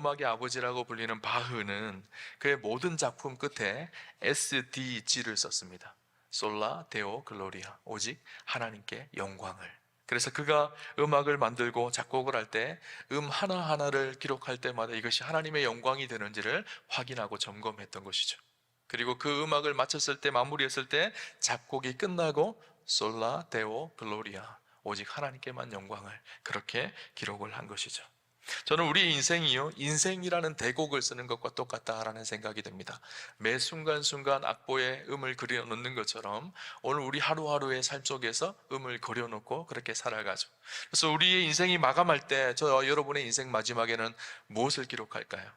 음악의 아버지라고 불리는 바흐는 그의 모든 작품 끝에 SDG를 썼습니다. 솔라 데오 글로리아 오직 하나님께 영광을. 그래서 그가 음악을 만들고 작곡을 할 때 음 하나하나를 기록할 때마다 이것이 하나님의 영광이 되는지를 확인하고 점검했던 것이죠. 그리고 그 음악을 마쳤을 때 마무리했을 때 작곡이 끝나고 솔라 데오 글로리아 오직 하나님께만 영광을 그렇게 기록을 한 것이죠. 저는 우리의 인생이요 인생이라는 대곡을 쓰는 것과 똑같다라는 생각이 듭니다. 매 순간순간 악보에 음을 그려 놓는 것처럼 오늘 우리 하루하루의 삶 속에서 음을 그려 놓고 그렇게 살아가죠. 그래서 우리의 인생이 마감할 때 저 여러분의 인생 마지막에는 무엇을 기록할까요?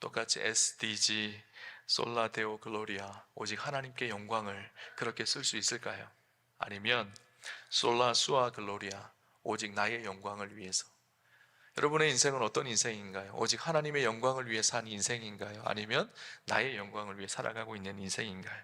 똑같이 SDG 솔라데오 글로리아 오직 하나님께 영광을 그렇게 쓸 수 있을까요? 아니면 솔라 수아 글로리아 오직 나의 영광을 위해서 여러분의 인생은 어떤 인생인가요? 오직 하나님의 영광을 위해 산 인생인가요? 아니면 나의 영광을 위해 살아가고 있는 인생인가요?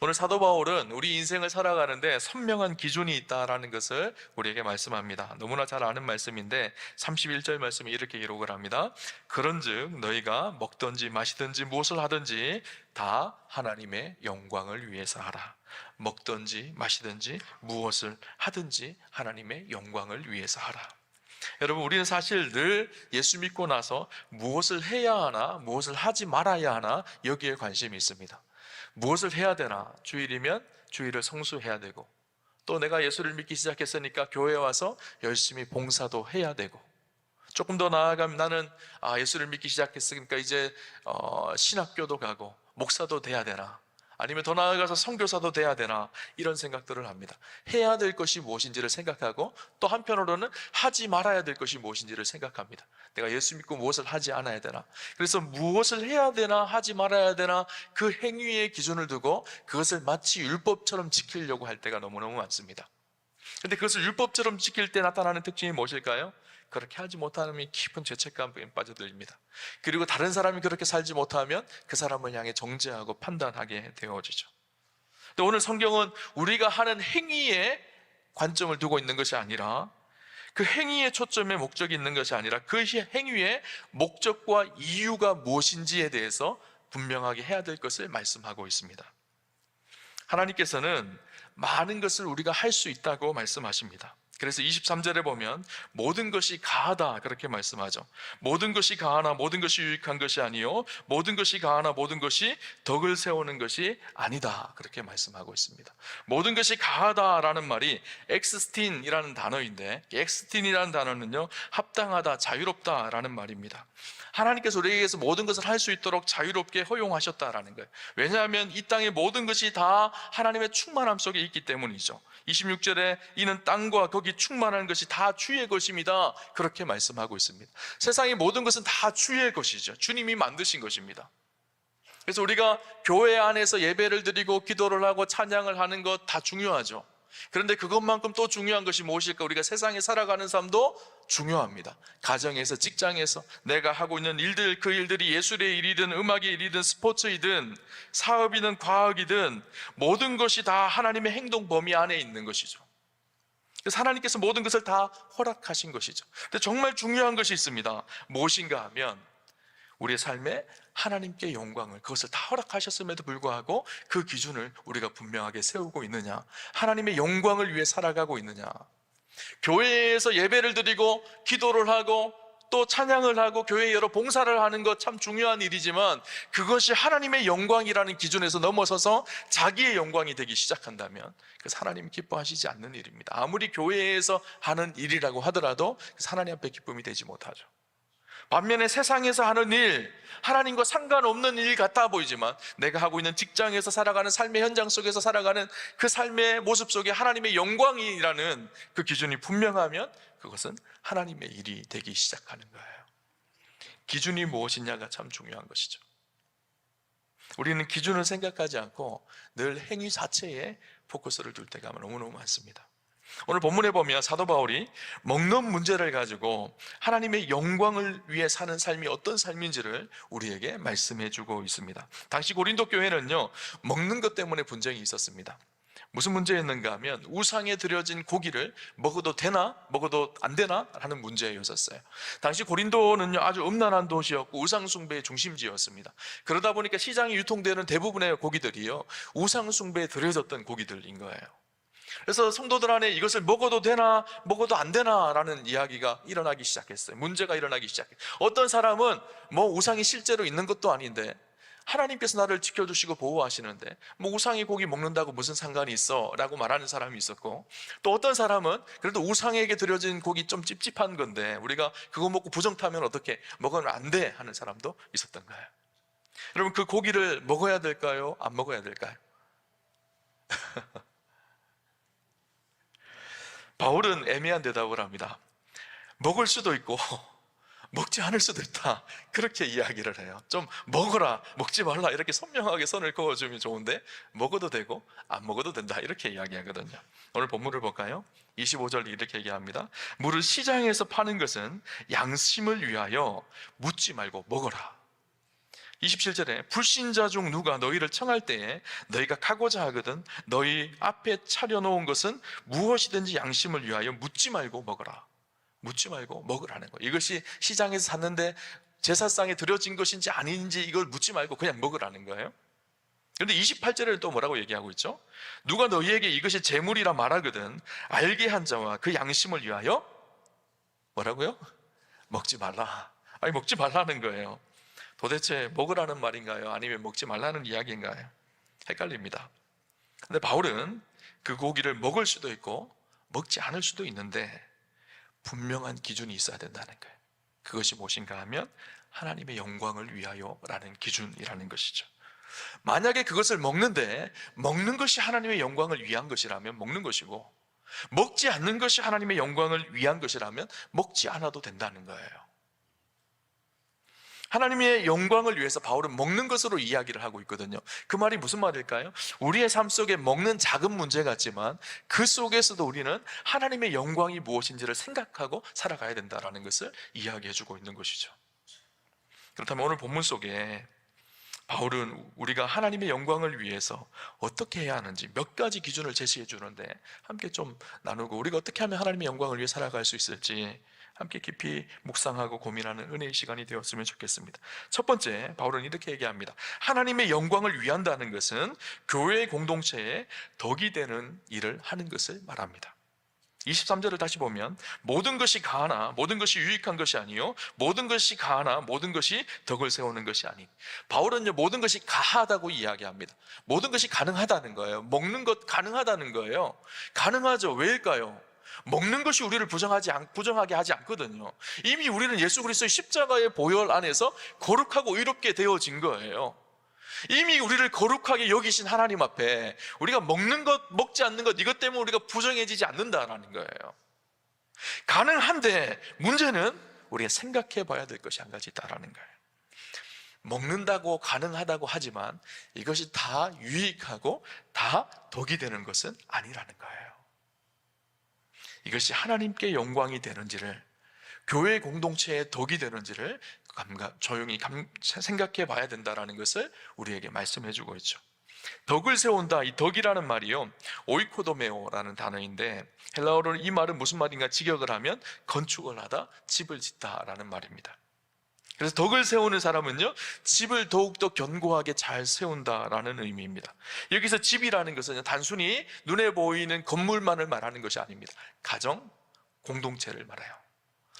오늘 사도 바울은 우리 인생을 살아가는데 선명한 기준이 있다라는 것을 우리에게 말씀합니다. 너무나 잘 아는 말씀인데 31절 말씀에 이렇게 기록을 합니다. 그런즉 너희가 먹든지 마시든지 무엇을 하든지 다 하나님의 영광을 위해서 하라. 먹든지 마시든지 무엇을 하든지 하나님의 영광을 위해서 하라. 여러분, 우리는 사실 늘 예수 믿고 나서 무엇을 해야 하나, 무엇을 하지 말아야 하나, 여기에 관심이 있습니다. 무엇을 해야 되나? 주일이면 주일을 성수해야 되고, 또 내가 예수를 믿기 시작했으니까 교회 와서 열심히 봉사도 해야 되고, 조금 더 나아가면 나는 아, 예수를 믿기 시작했으니까 이제 어, 신학교도 가고, 목사도 돼야 되나? 아니면 더 나아가서 선교사도 돼야 되나 이런 생각들을 합니다. 해야 될 것이 무엇인지를 생각하고 또 한편으로는 하지 말아야 될 것이 무엇인지를 생각합니다. 내가 예수 믿고 무엇을 하지 않아야 되나. 그래서 무엇을 해야 되나 하지 말아야 되나 그 행위의 기준을 두고 그것을 마치 율법처럼 지키려고 할 때가 너무너무 많습니다. 근데 그것을 율법처럼 지킬 때 나타나는 특징이 무엇일까요? 그렇게 하지 못하면 깊은 죄책감에 빠져들입니다. 그리고 다른 사람이 그렇게 살지 못하면 그 사람을 향해 정죄하고 판단하게 되어지죠. 근데 오늘 성경은 우리가 하는 행위에 관점을 두고 있는 것이 아니라 그 행위의 초점에 목적이 있는 것이 아니라 그 행위의 목적과 이유가 무엇인지에 대해서 분명하게 해야 될 것을 말씀하고 있습니다. 하나님께서는 많은 것을 우리가 할 수 있다고 말씀하십니다. 그래서 23절에 보면 모든 것이 가하다 그렇게 말씀하죠. 모든 것이 가하나 모든 것이 유익한 것이 아니요 모든 것이 가하나 모든 것이 덕을 세우는 것이 아니다 그렇게 말씀하고 있습니다. 모든 것이 가하다라는 말이 엑스틴이라는 단어인데 엑스틴이라는 단어는요 합당하다 자유롭다라는 말입니다. 하나님께서 우리에게서 모든 것을 할 수 있도록 자유롭게 허용하셨다라는 거예요. 왜냐하면 이 땅의 모든 것이 다 하나님의 충만함 속에 있기 때문이죠. 26절에 이는 땅과 거기 충만한 것이 다 주의 것입니다. 그렇게 말씀하고 있습니다. 세상의 모든 것은 다 주의 것이죠. 주님이 만드신 것입니다. 그래서 우리가 교회 안에서 예배를 드리고 기도를 하고 찬양을 하는 것 다 중요하죠. 그런데 그것만큼 또 중요한 것이 무엇일까? 우리가 세상에 살아가는 삶도 중요합니다. 가정에서, 직장에서 내가 하고 있는 일들, 그 일들이 예술의 일이든 음악의 일이든 스포츠이든 사업이든 과학이든 모든 것이 다 하나님의 행동 범위 안에 있는 것이죠. 그래서 하나님께서 모든 것을 다 허락하신 것이죠. 근데 정말 중요한 것이 있습니다. 무엇인가 하면 우리의 삶에 하나님께 영광을 그것을 다 허락하셨음에도 불구하고 그 기준을 우리가 분명하게 세우고 있느냐 하나님의 영광을 위해 살아가고 있느냐 교회에서 예배를 드리고 기도를 하고 또 찬양을 하고 교회 여러 봉사를 하는 것 참 중요한 일이지만 그것이 하나님의 영광이라는 기준에서 넘어서서 자기의 영광이 되기 시작한다면 그래서 하나님이 기뻐하시지 않는 일입니다. 아무리 교회에서 하는 일이라고 하더라도 하나님 앞에 기쁨이 되지 못하죠. 반면에 세상에서 하는 일, 하나님과 상관없는 일 같아 보이지만 내가 하고 있는 직장에서 살아가는 삶의 현장 속에서 살아가는 그 삶의 모습 속에 하나님의 영광이라는 그 기준이 분명하면 그것은 하나님의 일이 되기 시작하는 거예요. 기준이 무엇이냐가 참 중요한 것이죠. 우리는 기준을 생각하지 않고 늘 행위 자체에 포커스를 둘 때가 너무너무 많습니다. 오늘 본문에 보면 사도 바울이 먹는 문제를 가지고 하나님의 영광을 위해 사는 삶이 어떤 삶인지를 우리에게 말씀해 주고 있습니다. 당시 고린도 교회는요, 먹는 것 때문에 분쟁이 있었습니다. 무슨 문제였는가 하면 우상에 드려진 고기를 먹어도 되나 먹어도 안 되나 하는 문제였었어요. 당시 고린도는요 아주 음란한 도시였고 우상 숭배의 중심지였습니다. 그러다 보니까 시장에 유통되는 대부분의 고기들이요 우상 숭배에 드려졌던 고기들인 거예요. 그래서 성도들 안에 이것을 먹어도 되나 먹어도 안 되나라는 이야기가 일어나기 시작했어요. 문제가 일어나기 시작해. 어떤 사람은 뭐 우상이 실제로 있는 것도 아닌데 하나님께서 나를 지켜주시고 보호하시는데 뭐 우상의 고기 먹는다고 무슨 상관이 있어 라고 말하는 사람이 있었고 또 어떤 사람은 그래도 우상에게 드려진 고기 좀 찝찝한 건데 우리가 그거 먹고 부정 타면 어떻게 먹으면 안 돼 하는 사람도 있었던 거예요 여러분 그 고기를 먹어야 될까요? 안 먹어야 될까요? 바울은 애매한 대답을 합니다 먹을 수도 있고 먹지 않을 수도 있다. 그렇게 이야기를 해요. 좀 먹어라, 먹지 말라 이렇게 선명하게 선을 그어주면 좋은데 먹어도 되고 안 먹어도 된다 이렇게 이야기하거든요. 오늘 본문을 볼까요? 25절 이렇게 얘기합니다. 물을 시장에서 파는 것은 양심을 위하여 묻지 말고 먹어라. 27절에 불신자 중 누가 너희를 청할 때에 너희가 가고자 하거든 너희 앞에 차려놓은 것은 무엇이든지 양심을 위하여 묻지 말고 먹어라. 묻지 말고 먹으라는 거예요. 이것이 시장에서 샀는데 제사상에 드려진 것인지 아닌지 이걸 묻지 말고 그냥 먹으라는 거예요. 그런데 28절에 또 뭐라고 얘기하고 있죠? 누가 너희에게 이것이 재물이라 말하거든 알게 한 자와 그 양심을 위하여 뭐라고요? 먹지 말라. 아니 먹지 말라는 거예요. 도대체 먹으라는 말인가요? 아니면 먹지 말라는 이야기인가요? 헷갈립니다. 근데 바울은 그 고기를 먹을 수도 있고 먹지 않을 수도 있는데 분명한 기준이 있어야 된다는 거예요. 그것이 무엇인가 하면 하나님의 영광을 위하여라는 기준이라는 것이죠. 만약에 그것을 먹는데 먹는 것이 하나님의 영광을 위한 것이라면 먹는 것이고 먹지 않는 것이 하나님의 영광을 위한 것이라면 먹지 않아도 된다는 거예요. 하나님의 영광을 위해서 바울은 먹는 것으로 이야기를 하고 있거든요. 그 말이 무슨 말일까요? 우리의 삶 속에 먹는 작은 문제 같지만 그 속에서도 우리는 하나님의 영광이 무엇인지를 생각하고 살아가야 된다라는 것을 이야기해 주고 있는 것이죠. 그렇다면 오늘 본문 속에 바울은 우리가 하나님의 영광을 위해서 어떻게 해야 하는지 몇 가지 기준을 제시해 주는데 함께 좀 나누고 우리가 어떻게 하면 하나님의 영광을 위해 살아갈 수 있을지 함께 깊이 묵상하고 고민하는 은혜의 시간이 되었으면 좋겠습니다. 첫 번째, 바울은 이렇게 얘기합니다. 하나님의 영광을 위한다는 것은 교회 공동체에 덕이 되는 일을 하는 것을 말합니다. 23절을 다시 보면 모든 것이 가하나 모든 것이 유익한 것이 아니요 모든 것이 가하나 모든 것이 덕을 세우는 것이 아닌 바울은요 모든 것이 가하다고 이야기합니다 모든 것이 가능하다는 거예요 먹는 것 가능하다는 거예요 가능하죠 왜일까요? 먹는 것이 우리를 부정하지 않, 부정하게 하지 않거든요. 이미 우리는 예수 그리스도의 십자가의 보혈 안에서 거룩하고 의롭게 되어진 거예요. 이미 우리를 거룩하게 여기신 하나님 앞에 우리가 먹는 것, 먹지 않는 것, 이것 때문에 우리가 부정해지지 않는다라는 거예요. 가능한데 문제는 우리가 생각해 봐야 될 것이 한 가지 있다라는 거예요. 먹는다고 가능하다고 하지만 이것이 다 유익하고 다 덕이 되는 것은 아니라는 거예요. 이것이 하나님께 영광이 되는지를 교회 공동체의 덕이 되는지를 감각, 조용히 감, 생각해 봐야 된다라는 것을 우리에게 말씀해 주고 있죠. 덕을 세운다. 이 덕이라는 말이요. 오이코도메오라는 단어인데 헬라어로 이 말은 무슨 말인가 직역을 하면 건축을 하다, 집을 짓다라는 말입니다. 그래서 덕을 세우는 사람은요, 집을 더욱더 견고하게 잘 세운다라는 의미입니다. 여기서 집이라는 것은 단순히 눈에 보이는 건물만을 말하는 것이 아닙니다. 가정, 공동체를 말해요.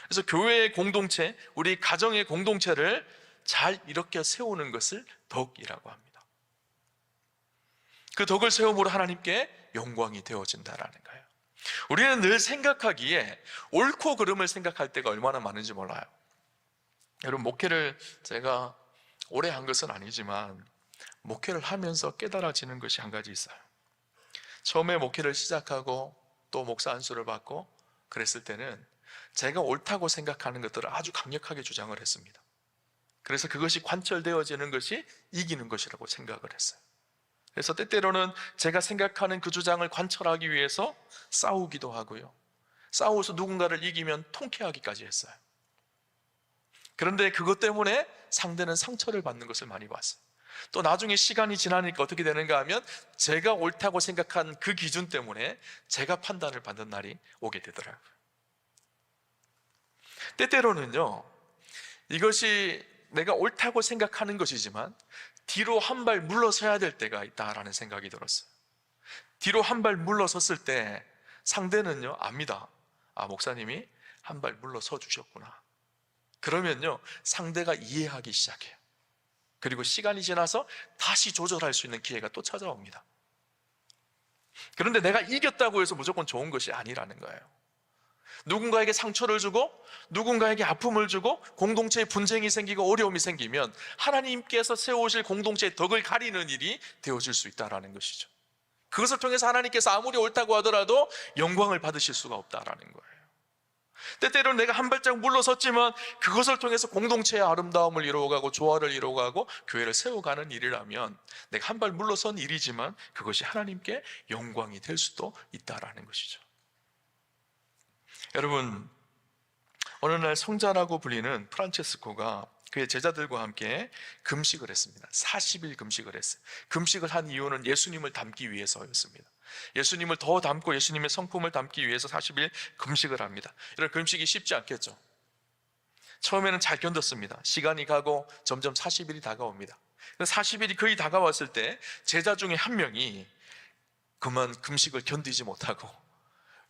그래서 교회의 공동체, 우리 가정의 공동체를 잘 이렇게 세우는 것을 덕이라고 합니다. 그 덕을 세움으로 하나님께 영광이 되어진다라는 거예요. 우리는 늘 생각하기에 옳고 그름을 생각할 때가 얼마나 많은지 몰라요. 여러분 목회를 제가 오래 한 것은 아니지만 목회를 하면서 깨달아지는 것이 한 가지 있어요. 처음에 목회를 시작하고 또 목사 안수를 받고 그랬을 때는 제가 옳다고 생각하는 것들을 아주 강력하게 주장을 했습니다. 그래서 그것이 관철되어지는 것이 이기는 것이라고 생각을 했어요. 그래서 때때로는 제가 생각하는 그 주장을 관철하기 위해서 싸우기도 하고요. 싸워서 누군가를 이기면 통쾌하기까지 했어요. 그런데 그것 때문에 상대는 상처를 받는 것을 많이 봤어요. 또 나중에 시간이 지나니까 어떻게 되는가 하면 제가 옳다고 생각한 그 기준 때문에 제가 판단을 받는 날이 오게 되더라고요. 때때로는요, 이것이 내가 옳다고 생각하는 것이지만 뒤로 한 발 물러서야 될 때가 있다라는 생각이 들었어요. 뒤로 한 발 물러섰을 때 상대는요, 압니다. 아, 목사님이 한 발 물러서 주셨구나. 그러면요, 상대가 이해하기 시작해요. 그리고 시간이 지나서 다시 조절할 수 있는 기회가 또 찾아옵니다. 그런데 내가 이겼다고 해서 무조건 좋은 것이 아니라는 거예요. 누군가에게 상처를 주고 누군가에게 아픔을 주고 공동체에 분쟁이 생기고 어려움이 생기면 하나님께서 세우실 공동체의 덕을 가리는 일이 되어질 수 있다라는 것이죠. 그것을 통해서 하나님께서 아무리 옳다고 하더라도 영광을 받으실 수가 없다라는 거예요. 때때로는 내가 한 발짝 물러섰지만 그것을 통해서 공동체의 아름다움을 이루어가고 조화를 이루어가고 교회를 세워가는 일이라면 내가 한 발 물러선 일이지만 그것이 하나님께 영광이 될 수도 있다라는 것이죠. 여러분 어느 날 성자라고 불리는 프란체스코가 그의 제자들과 함께 금식을 했습니다. 40일 금식을 했어요. 금식을 한 이유는 예수님을 닮기 위해서였습니다. 예수님을 더 닮고 예수님의 성품을 닮기 위해서 40일 금식을 합니다. 이런 금식이 쉽지 않겠죠. 처음에는 잘 견뎠습니다. 시간이 가고 점점 40일이 다가옵니다. 40일이 거의 다가왔을 때 제자 중에 한 명이 그만 금식을 견디지 못하고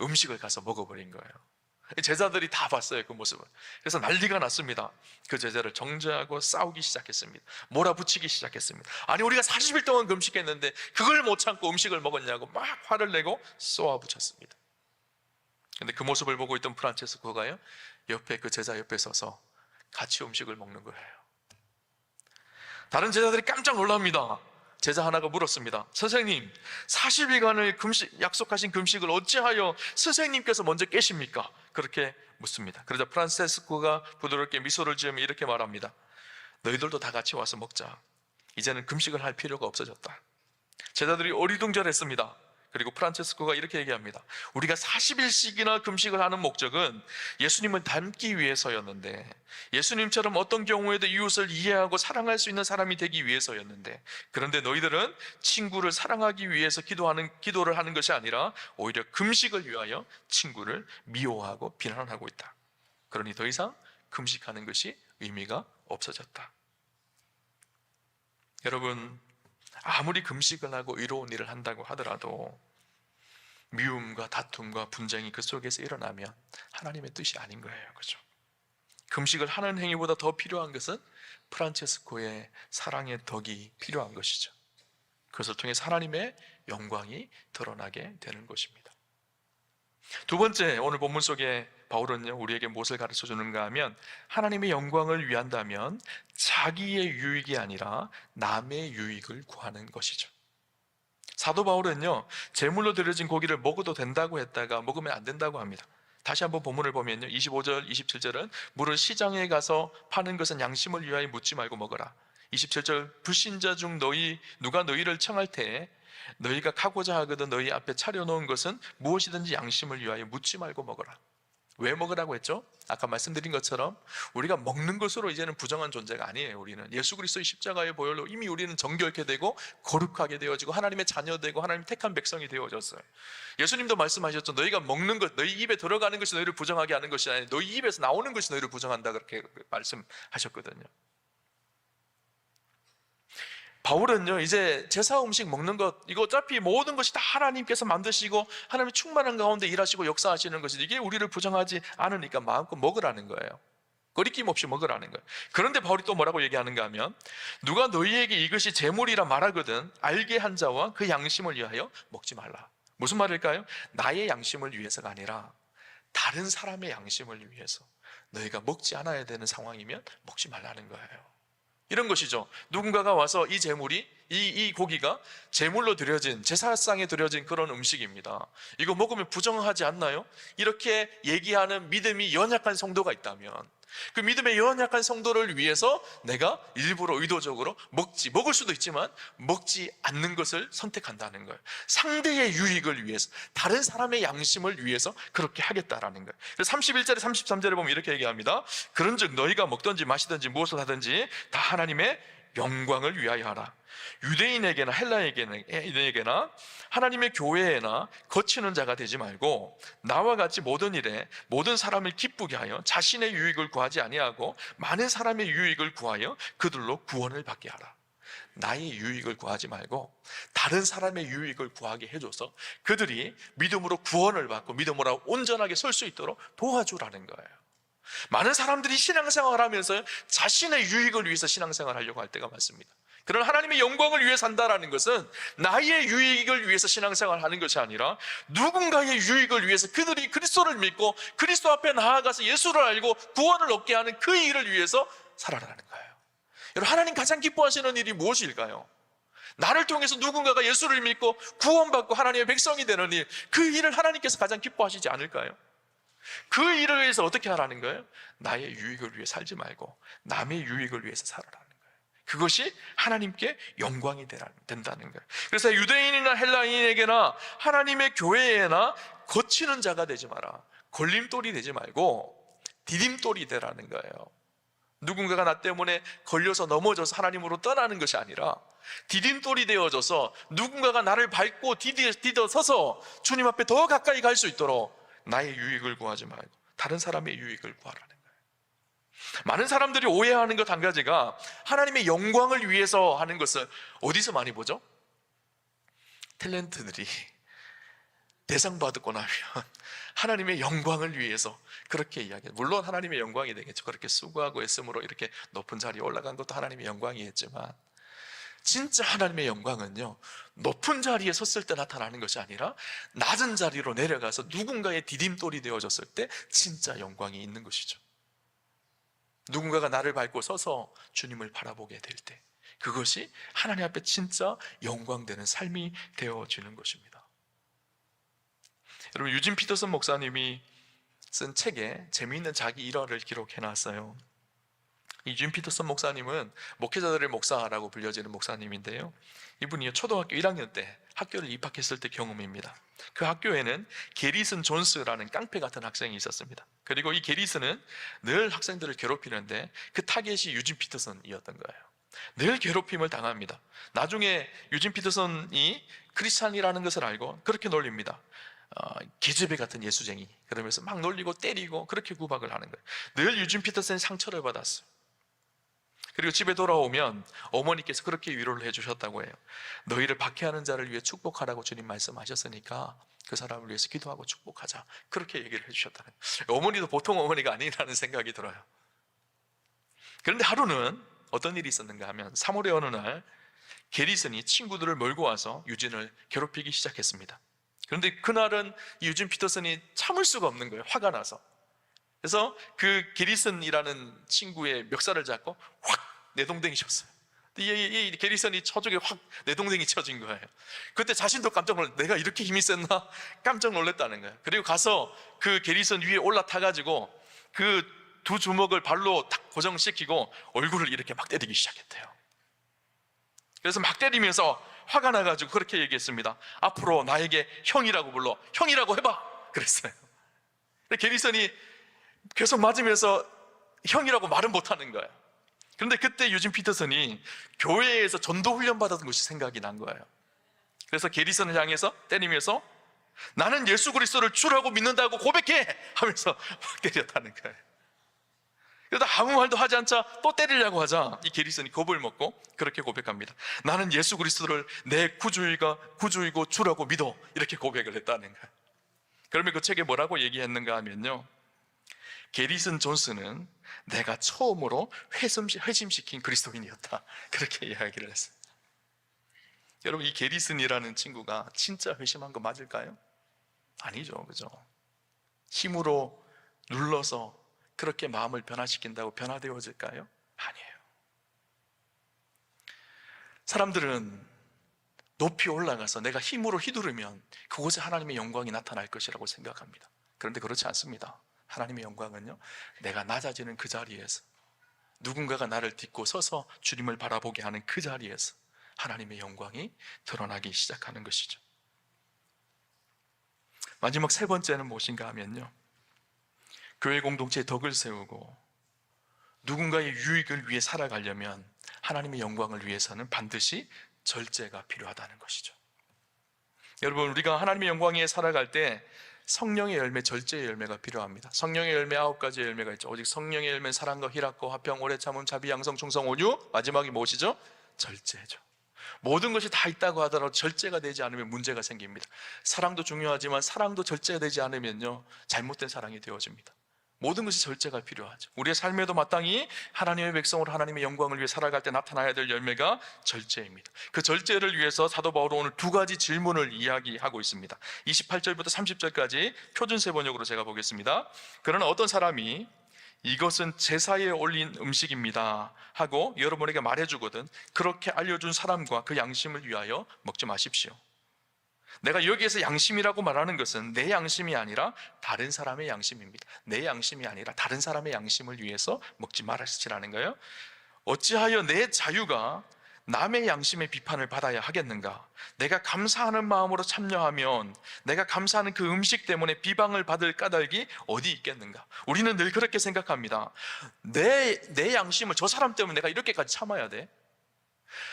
음식을 가서 먹어버린 거예요. 제자들이 다 봤어요 그 모습을. 그래서 난리가 났습니다. 그 제자를 정죄하고 싸우기 시작했습니다. 몰아붙이기 시작했습니다. 아니 우리가 40일 동안 금식했는데 그걸 못 참고 음식을 먹었냐고 막 화를 내고 쏘아붙였습니다. 근데 그 모습을 보고 있던 프란체스코가요? 옆에 그 제자 옆에 서서 같이 음식을 먹는 거예요. 다른 제자들이 깜짝 놀랍니다. 제자 하나가 물었습니다. 선생님, 40일간을 금식, 약속하신 금식을 어찌하여 선생님께서 먼저 깨십니까? 그렇게 묻습니다. 그러자 프란세스코가 부드럽게 미소를 지으며 이렇게 말합니다. 너희들도 다 같이 와서 먹자. 이제는 금식을 할 필요가 없어졌다. 제자들이 어리둥절했습니다. 그리고 프란체스코가 이렇게 얘기합니다. 우리가 40일씩이나 금식을 하는 목적은 예수님을 닮기 위해서였는데, 예수님처럼 어떤 경우에도 이웃을 이해하고 사랑할 수 있는 사람이 되기 위해서였는데, 그런데 너희들은 친구를 사랑하기 위해서 기도하는, 기도를 하는 것이 아니라 오히려 금식을 위하여 친구를 미워하고 비난하고 있다. 그러니 더 이상 금식하는 것이 의미가 없어졌다. 여러분, 아무리 금식을 하고 의로운 일을 한다고 하더라도 미움과 다툼과 분쟁이 그 속에서 일어나면 하나님의 뜻이 아닌 거예요. 그죠? 금식을 하는 행위보다 더 필요한 것은 프란체스코의 사랑의 덕이 필요한 것이죠. 그것을 통해서 하나님의 영광이 드러나게 되는 것입니다. 두 번째, 오늘 본문 속에 바울은요, 우리에게 무엇을 가르쳐 주는가 하면 하나님의 영광을 위한다면 자기의 유익이 아니라 남의 유익을 구하는 것이죠. 사도 바울은요, 제물로 드려진 고기를 먹어도 된다고 했다가 먹으면 안 된다고 합니다. 다시 한번 본문을 보면요, 25절, 27절은 물을 시장에 가서 파는 것은 양심을 위하여 묻지 말고 먹어라. 27절 불신자 중 너희 누가 너희를 청할 때에 너희가 가고자 하거든 너희 앞에 차려놓은 것은 무엇이든지 양심을 위하여 묻지 말고 먹어라. 왜 먹으라고 했죠? 아까 말씀드린 것처럼 우리가 먹는 것으로 이제는 부정한 존재가 아니에요. 우리는 예수 그리스도의 십자가의 보혈로 이미 우리는 정결케 되고 거룩하게 되어지고 하나님의 자녀 되고 하나님 택한 백성이 되어졌어요. 예수님도 말씀하셨죠. 너희가 먹는 것, 너희 입에 들어가는 것이 너희를 부정하게 하는 것이 아니라 너희 입에서 나오는 것이 너희를 부정한다 그렇게 말씀하셨거든요. 바울은요 이제 제사 음식 먹는 것 이거 어차피 모든 것이 다 하나님께서 만드시고 하나님의 충만한 가운데 일하시고 역사하시는 것이 이게 우리를 부정하지 않으니까 마음껏 먹으라는 거예요. 거리낌 없이 먹으라는 거예요. 그런데 바울이 또 뭐라고 얘기하는가 하면 누가 너희에게 이것이 재물이라 말하거든 알게 한 자와 그 양심을 위하여 먹지 말라. 무슨 말일까요? 나의 양심을 위해서가 아니라 다른 사람의 양심을 위해서 너희가 먹지 않아야 되는 상황이면 먹지 말라는 거예요. 이런 것이죠. 누군가가 와서 이 재물이 이, 이 고기가 제물로 드려진 제사상에 드려진 그런 음식입니다. 이거 먹으면 부정하지 않나요? 이렇게 얘기하는 믿음이 연약한 성도가 있다면 그 믿음의 연약한 성도를 위해서 내가 일부러 의도적으로 먹지 먹을 수도 있지만 먹지 않는 것을 선택한다는 거예요. 상대의 유익을 위해서 다른 사람의 양심을 위해서 그렇게 하겠다라는 거예요. 그래서 31절에 33절에 보면 이렇게 얘기합니다. 그런 즉 너희가 먹든지 마시든지 무엇을 하든지 다 하나님의 영광을 위하여 하라. 유대인에게나 헬라에게나 하나님의 교회에나 거치는 자가 되지 말고 나와 같이 모든 일에 모든 사람을 기쁘게 하여 자신의 유익을 구하지 아니하고 많은 사람의 유익을 구하여 그들로 구원을 받게 하라. 나의 유익을 구하지 말고 다른 사람의 유익을 구하게 해줘서 그들이 믿음으로 구원을 받고 믿음으로 온전하게 설 수 있도록 도와주라는 거예요. 많은 사람들이 신앙생활을 하면서 자신의 유익을 위해서 신앙생활을 하려고 할 때가 많습니다. 그러나 하나님의 영광을 위해 산다라는 것은 나의 유익을 위해서 신앙생활을 하는 것이 아니라 누군가의 유익을 위해서 그들이 그리스도를 믿고 그리스도 앞에 나아가서 예수를 알고 구원을 얻게 하는 그 일을 위해서 살아라는 거예요. 여러분 하나님 가장 기뻐하시는 일이 무엇일까요? 나를 통해서 누군가가 예수를 믿고 구원받고 하나님의 백성이 되는 일, 그 일을 하나님께서 가장 기뻐하시지 않을까요? 그 일을 위해서 어떻게 하라는 거예요? 나의 유익을 위해 살지 말고 남의 유익을 위해서 살아라는 거예요. 그것이 하나님께 영광이 된다는 거예요. 그래서 유대인이나 헬라인에게나 하나님의 교회에나 거치는 자가 되지 마라. 걸림돌이 되지 말고 디딤돌이 되라는 거예요. 누군가가 나 때문에 걸려서 넘어져서 하나님으로 떠나는 것이 아니라 디딤돌이 되어져서 누군가가 나를 밟고 디디, 디뎌 서서 주님 앞에 더 가까이 갈 수 있도록 나의 유익을 구하지 말고 다른 사람의 유익을 구하라는 거예요. 많은 사람들이 오해하는 것 한 가지가 하나님의 영광을 위해서 하는 것을 어디서 많이 보죠? 탤런트들이 대상 받고 나면 하나님의 영광을 위해서 그렇게 이야기해요. 물론 하나님의 영광이 되겠죠. 그렇게 수고하고 애씀으로 이렇게 높은 자리에 올라간 것도 하나님의 영광이겠지만 진짜 하나님의 영광은요 높은 자리에 섰을 때 나타나는 것이 아니라 낮은 자리로 내려가서 누군가의 디딤돌이 되어졌을 때 진짜 영광이 있는 것이죠. 누군가가 나를 밟고 서서 주님을 바라보게 될 때 그것이 하나님 앞에 진짜 영광되는 삶이 되어지는 것입니다. 여러분 유진 피터슨 목사님이 쓴 책에 재미있는 자기 일화를 기록해 놨어요. 유진 피터슨 목사님은 목회자들의 목사라고 불려지는 목사님인데요. 이분이 초등학교 1학년 때 학교를 입학했을 때 경험입니다. 그 학교에는 게리슨 존스라는 깡패 같은 학생이 있었습니다. 그리고 이 게리슨은 늘 학생들을 괴롭히는데 그 타겟이 유진 피터슨이었던 거예요. 늘 괴롭힘을 당합니다. 나중에 유진 피터슨이 크리스찬이라는 것을 알고 그렇게 놀립니다. 어, 계집애 같은 예수쟁이 그러면서 막 놀리고 때리고 그렇게 구박을 하는 거예요. 늘 유진 피터슨이 상처를 받았어요. 그리고 집에 돌아오면 어머니께서 그렇게 위로를 해주셨다고 해요. 너희를 박해하는 자를 위해 축복하라고 주님 말씀하셨으니까 그 사람을 위해서 기도하고 축복하자. 그렇게 얘기를 해주셨다는 거예요. 어머니도 보통 어머니가 아니라는 생각이 들어요. 그런데 하루는 어떤 일이 있었는가 하면 3월의 어느 날 게리슨이 친구들을 몰고 와서 유진을 괴롭히기 시작했습니다. 그런데 그날은 이 유진 피터슨이 참을 수가 없는 거예요. 화가 나서. 그래서 그 게리슨이라는 친구의 멱살을 잡고 확 내동댕이 쳤어요. 이, 이, 이 게리슨이 저쪽에 확 내동댕이 쳐진 거예요. 그때 자신도 깜짝 놀랐 내가 이렇게 힘이 셌나? 깜짝 놀랐다는 거예요. 그리고 가서 그 게리슨 위에 올라타가지고 그 두 주먹을 발로 탁 고정시키고 얼굴을 이렇게 막 때리기 시작했대요. 그래서 막 때리면서 화가 나가지고 그렇게 얘기했습니다. 앞으로 나에게 형이라고 불러. 형이라고 해봐. 그랬어요. 게리슨이 계속 맞으면서 형이라고 말은 못하는 거예요. 그런데 그때 유진 피터슨이 교회에서 전도 훈련 받았던 것이 생각이 난 거예요. 그래서 게리슨을 향해서 때리면서 나는 예수 그리스도를 주라고 믿는다고 고백해 하면서 막 때렸다는 거예요. 그러다 아무 말도 하지 않자 또 때리려고 하자 이 게리슨이 겁을 먹고 그렇게 고백합니다. 나는 예수 그리스도를 내 구주이가 구주이고 주라고 믿어 이렇게 고백을 했다는 거예요. 그러면 그 책에 뭐라고 얘기했는가 하면요. 게리슨 존스는 내가 처음으로 회심시, 회심시킨 그리스도인이었다. 그렇게 이야기를 했어요. 여러분, 이 게리슨이라는 친구가 진짜 회심한 거 맞을까요? 아니죠. 그죠? 힘으로 눌러서 그렇게 마음을 변화시킨다고 변화되어질까요? 아니에요. 사람들은 높이 올라가서 내가 힘으로 휘두르면 그곳에 하나님의 영광이 나타날 것이라고 생각합니다. 그런데 그렇지 않습니다. 하나님의 영광은요, 내가 낮아지는 그 자리에서 누군가가 나를 딛고 서서 주님을 바라보게 하는 그 자리에서 하나님의 영광이 드러나기 시작하는 것이죠. 마지막 세 번째는 무엇인가 하면요. 교회 공동체의 덕을 세우고 누군가의 유익을 위해 살아가려면 하나님의 영광을 위해서는 반드시 절제가 필요하다는 것이죠. 여러분, 우리가 하나님의 영광 위에 살아갈 때 성령의 열매, 절제의 열매가 필요합니다. 성령의 열매 아홉 가지의 열매가 있죠. 오직 성령의 열매 사랑과 희락과 화평, 오래 참음, 자비, 양성, 충성, 온유. 마지막이 무엇이죠? 절제죠. 모든 것이 다 있다고 하더라도 절제가 되지 않으면 문제가 생깁니다. 사랑도 중요하지만 사랑도 절제가 되지 않으면요 잘못된 사랑이 되어집니다. 모든 것이 절제가 필요하죠. 우리의 삶에도 마땅히 하나님의 백성으로 하나님의 영광을 위해 살아갈 때 나타나야 될 열매가 절제입니다. 그 절제를 위해서 사도 바울은 오늘 두 가지 질문을 이야기하고 있습니다. 28절부터 30절까지 표준세 번역으로 제가 보겠습니다. 그러나 어떤 사람이 이것은 제사에 올린 음식입니다 하고 여러분에게 말해주거든 그렇게 알려준 사람과 그 양심을 위하여 먹지 마십시오. 내가 여기에서 양심이라고 말하는 것은 내 양심이 아니라 다른 사람의 양심입니다. 내 양심이 아니라 다른 사람의 양심을 위해서 먹지 말으시라는 거예요. 어찌하여 내 자유가 남의 양심의 비판을 받아야 하겠는가? 내가 감사하는 마음으로 참여하면 내가 감사하는 그 음식 때문에 비방을 받을 까닭이 어디 있겠는가? 우리는 늘 그렇게 생각합니다. 내, 내 양심을 저 사람 때문에 내가 이렇게까지 참아야 돼?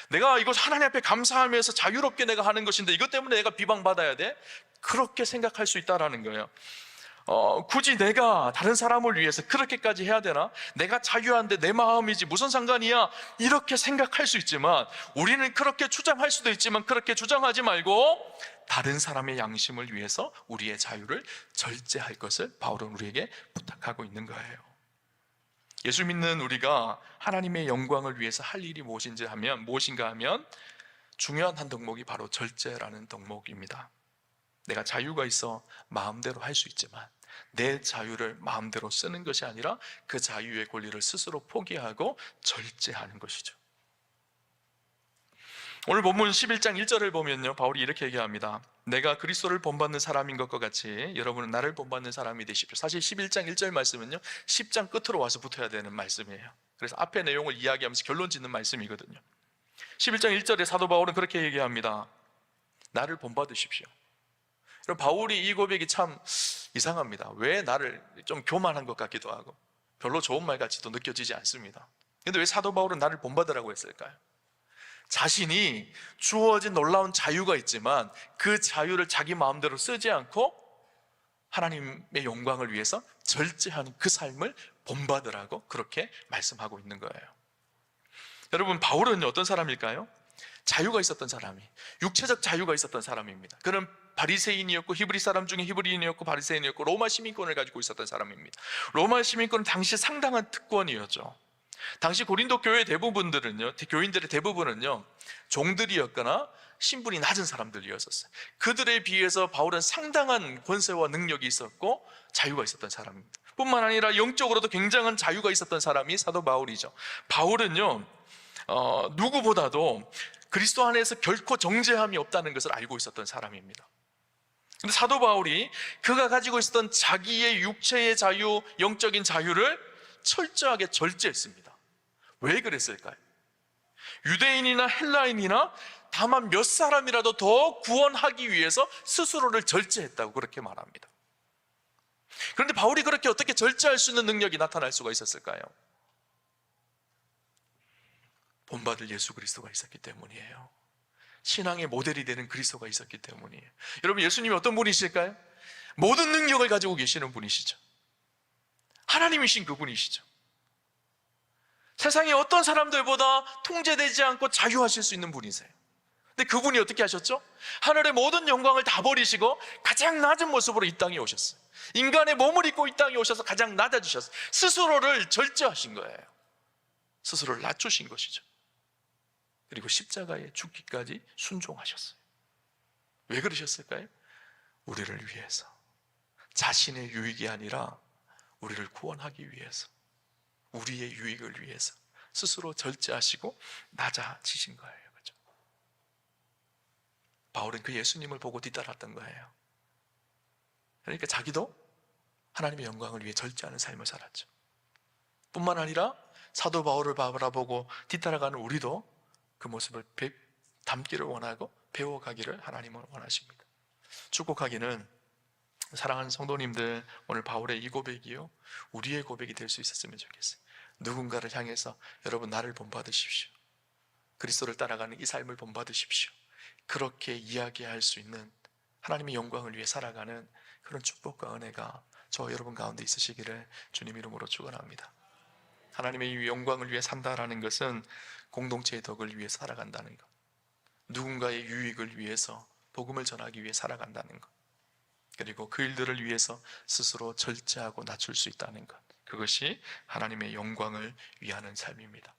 내가 이것 하나님 앞에 감사하면서 자유롭게 내가 하는 것인데 이것 때문에 내가 비방받아야 돼? 그렇게 생각할 수 있다라는 거예요. 어, 굳이 내가 다른 사람을 위해서 그렇게까지 해야 되나? 내가 자유한데 내 마음이지 무슨 상관이야? 이렇게 생각할 수 있지만 우리는 그렇게 주장할 수도 있지만 그렇게 주장하지 말고 다른 사람의 양심을 위해서 우리의 자유를 절제할 것을 바울은 우리에게 부탁하고 있는 거예요. 예수 믿는 우리가 하나님의 영광을 위해서 할 일이 무엇인지 하면 무엇인가 하면 중요한 한 덕목이 바로 절제라는 덕목입니다. 내가 자유가 있어 마음대로 할 수 있지만 내 자유를 마음대로 쓰는 것이 아니라 그 자유의 권리를 스스로 포기하고 절제하는 것이죠. 오늘 본문 11장 1절을 보면요. 바울이 이렇게 얘기합니다. 내가 그리스도를 본받는 사람인 것과 같이 여러분은 나를 본받는 사람이 되십시오. 사실 11장 1절 말씀은요. 10장 끝으로 와서 붙어야 되는 말씀이에요. 그래서 앞에 내용을 이야기하면서 결론 짓는 말씀이거든요. 11장 1절에 사도 바울은 그렇게 얘기합니다. 나를 본받으십시오. 그럼 바울이 이 고백이 참 이상합니다. 왜 나를 좀 교만한 것 같기도 하고 별로 좋은 말 같지도 느껴지지 않습니다. 근데 왜 사도 바울은 나를 본받으라고 했을까요? 자신이 주어진 놀라운 자유가 있지만 그 자유를 자기 마음대로 쓰지 않고 하나님의 영광을 위해서 절제하는 그 삶을 본받으라고 그렇게 말씀하고 있는 거예요. 여러분, 바울은 어떤 사람일까요? 자유가 있었던 사람이, 육체적 자유가 있었던 사람입니다. 그는 바리새인이었고 히브리 사람 중에 히브리인이었고 바리새인이었고 로마 시민권을 가지고 있었던 사람입니다. 로마 시민권은 당시 상당한 특권이었죠. 당시 고린도 교회 대부분들은요, 교인들의 대부분은요, 종들이었거나 신분이 낮은 사람들이었었어요. 그들에 비해서 바울은 상당한 권세와 능력이 있었고 자유가 있었던 사람입니다. 뿐만 아니라 영적으로도 굉장한 자유가 있었던 사람이 사도 바울이죠. 바울은요, 어, 누구보다도 그리스도 안에서 결코 정죄함이 없다는 것을 알고 있었던 사람입니다. 근데 사도 바울이 그가 가지고 있었던 자기의 육체의 자유, 영적인 자유를 철저하게 절제했습니다. 왜 그랬을까요? 유대인이나 헬라인이나 다만 몇 사람이라도 더 구원하기 위해서 스스로를 절제했다고 그렇게 말합니다. 그런데 바울이 그렇게 어떻게 절제할 수 있는 능력이 나타날 수가 있었을까요? 본받을 예수 그리스도가 있었기 때문이에요. 신앙의 모델이 되는 그리스도가 있었기 때문이에요. 여러분 예수님이 어떤 분이실까요? 모든 능력을 가지고 계시는 분이시죠. 하나님이신 그분이시죠. 세상의 어떤 사람들보다 통제되지 않고 자유하실 수 있는 분이세요. 근데 그분이 어떻게 하셨죠? 하늘의 모든 영광을 다 버리시고 가장 낮은 모습으로 이 땅에 오셨어요. 인간의 몸을 입고 이 땅에 오셔서 가장 낮아지셨어요. 스스로를 절제하신 거예요. 스스로를 낮추신 것이죠. 그리고 십자가에 죽기까지 순종하셨어요. 왜 그러셨을까요? 우리를 위해서. 자신의 유익이 아니라 우리를 구원하기 위해서. 우리의 유익을 위해서 스스로 절제하시고 낮아지신 거예요. 그죠? 바울은 그 예수님을 보고 뒤따랐던 거예요. 그러니까 자기도 하나님의 영광을 위해 절제하는 삶을 살았죠. 뿐만 아니라 사도 바울을 바라보고 뒤따라가는 우리도 그 모습을 담기를 원하고 배워가기를 하나님은 원하십니다. 축복하기는 사랑하는 성도님들 오늘 바울의 이 고백이요 우리의 고백이 될 수 있었으면 좋겠어요. 누군가를 향해서 여러분 나를 본받으십시오. 그리스도를 따라가는 이 삶을 본받으십시오. 그렇게 이야기할 수 있는 하나님의 영광을 위해 살아가는 그런 축복과 은혜가 저 여러분 가운데 있으시기를 주님 이름으로 축원합니다. 하나님의 이 영광을 위해 산다라는 것은 공동체의 덕을 위해 살아간다는 것. 누군가의 유익을 위해서 복음을 전하기 위해 살아간다는 것. 그리고 그 일들을 위해서 스스로 절제하고 낮출 수 있다는 것. 그것이 하나님의 영광을 위하는 삶입니다.